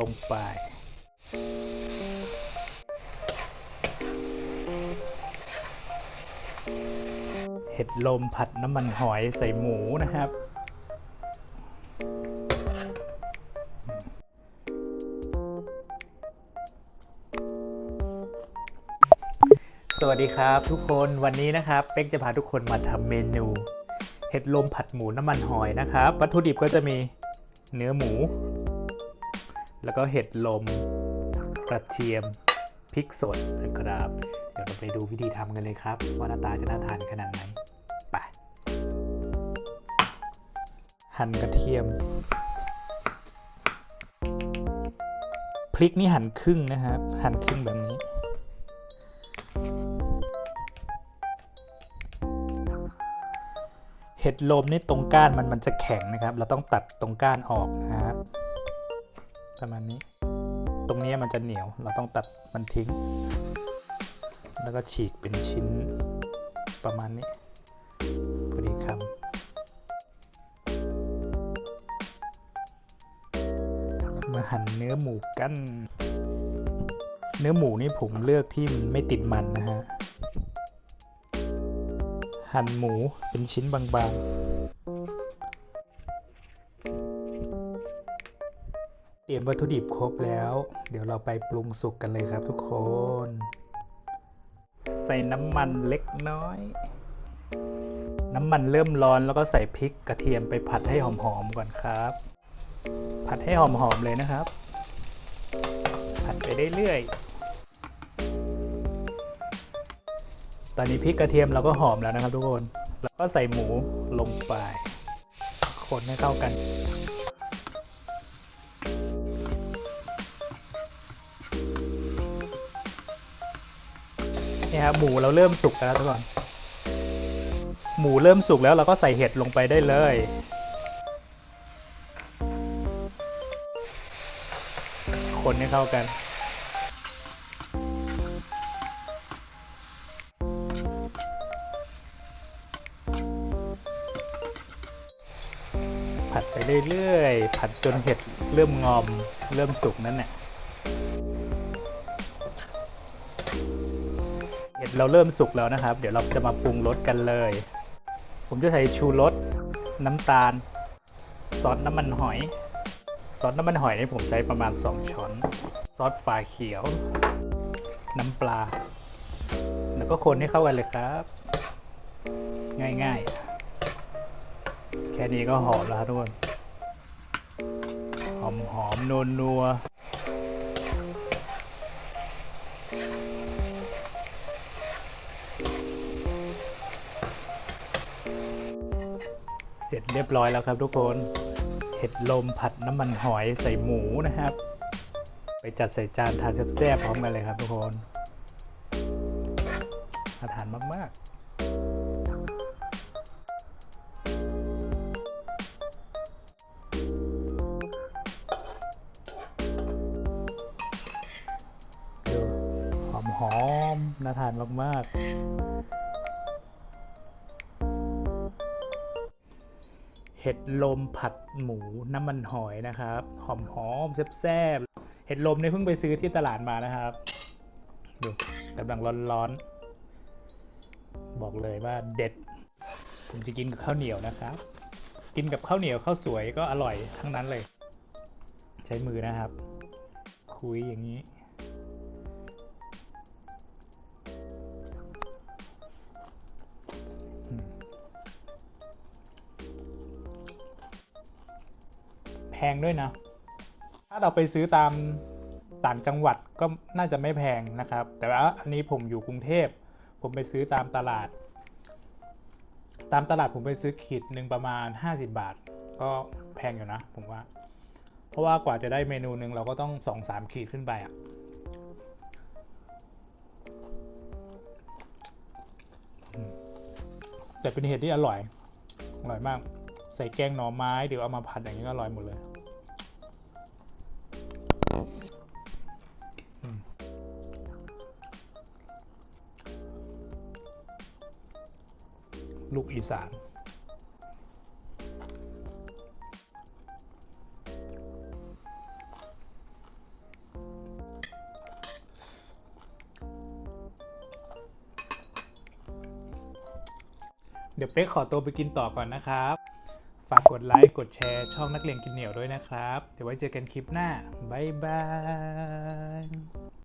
ลงไป เห็ดลมผัดน้ำมันหอยใส่หมูนะครับสวัสดีครับทุกคนวันนี้นะครับเป๊กจะพาทุกคนมาทำเมนู เห็ดลมผัดหมูน้ำมันหอยนะครับ วัตถุดิบก็จะมีเนื้อหมู แล้วก็เห็ดลม กระเทียม พริกสดนะครับ เดี๋ยวเราไปดูวิธีทำกันเลยครับ ว่าหน้าตาจะน่าทานขนาดไหน ไป หั่นกระเทียม พริกนี่หั่นครึ่งนะครับ หั่นครึ่งแบบนี้เห็ดลมนี่ตรงก้านมันมันจะแข็งนะครับ เราต้องตัดตรงก้านออกนะครับ ประมาณนี้ ตรงนี้มันจะเหนียว เราต้องตัดมันทิ้ง แล้วก็ฉีกเป็นชิ้นประมาณนี้พอดีคำมาหั่นเนื้อหมูกัน เนื้อหมูนี่ผมเลือกที่มันไม่ติดมันนะฮะ หั่นหมูเป็นชิ้นบางๆ เตรียมวัตถุดิบครบแล้ว เดี๋ยวเราไปปรุงสุกกันเลยครับทุกคน ใส่น้ำมันเล็กน้อย น้ำมันเริ่มร้อนแล้วก็ใส่พริกกระเทียมไปผัดให้หอมๆก่อนครับ ผัดให้หอมๆเลยนะครับ ผัดไปเรื่อยๆตอนนี้พริกกระเทียมเราก็หอมแล้วนะครับทุกคน แล้วก็ใส่หมูลงไปคนให้เข้ากัน นี่ครับหมูเราเริ่มสุกแล้วทุกคนหมูเริ่มสุกแล้วเราก็ใส่เห็ดลงไปได้เลย คนให้เข้ากัน ผัดไปเรื่อยๆ ผัดจนเห็ดเริ่มงอม เริ่มสุกนั่นแหละ เราเริ่มสุกแล้วนะครับ เดี๋ยวเราจะมาปรุงรสกันเลย ผมจะใส่ชูรสน้ำตาล ซอสน้ำมันหอย ซอสน้ำมันหอยนี่ผมใช้ประมาณ 2 ช้อน ซอสฝาเขียว น้ำปลา แล้วก็คนให้เข้ากันเลยครับ ง่ายๆ แค่นี้ก็หอมแล้วครับทุกคนหอมหอมนัวนัว เสร็จเรียบร้อยแล้วครับทุกคน เห็ดลมผัดน้ำมันหอยใส่หมูนะครับ ไปจัดใส่จานทานแซ่บๆพร้อมกันเลยครับทุกคนอาทานมากๆหอมๆน่าทานมากๆ ห็ดลมผัดหมูน้ำมันหอยนะครับ หอมหอมๆแซ่บๆเห็ดลมเนี่ยเพิ่งไปซื้อที่ตลาดมานะครับ ดูกำลังร้อนๆ บอกเลยว่าเด็ด ผมจะกินกับข้าวเหนียวนะครับ กินกับข้าวเหนียวข้าวสวยก็อร่อยทั้งนั้นเลย ใช้มือนะครับ คุยอย่างนี้ แพงด้วยนะ ถ้าเราไปซื้อตามต่างจังหวัดก็น่าจะไม่แพงนะครับ แต่ว่าอันนี้ผมอยู่กรุงเทพ ผมไปซื้อตามตลาด ตามตลาดผมไปซื้อขีดหนึ่งประมาณ 50 บาท ก็แพงอยู่นะ ผมว่า เพราะว่ากว่าจะได้เมนูหนึ่งเราก็ต้องสองสามขีดขึ้นไปอะ่ะแต่เป็นเห็ดที่อร่อย อร่อยมาก ใส่แกงหน่อไม้หรือเอามาผัดอย่างนี้ก็อร่อยหมดเลยลูกอีสานเดี๋ยวเป๊กขอตัวไปกินต่อก่อนนะครับ ฝากกดไลค์ กดแชร์ ช่องนักเรียนกินเหนียวด้วยนะครับ เดี๋ยวไว้เจอกันคลิปหน้า บ๊ายบาย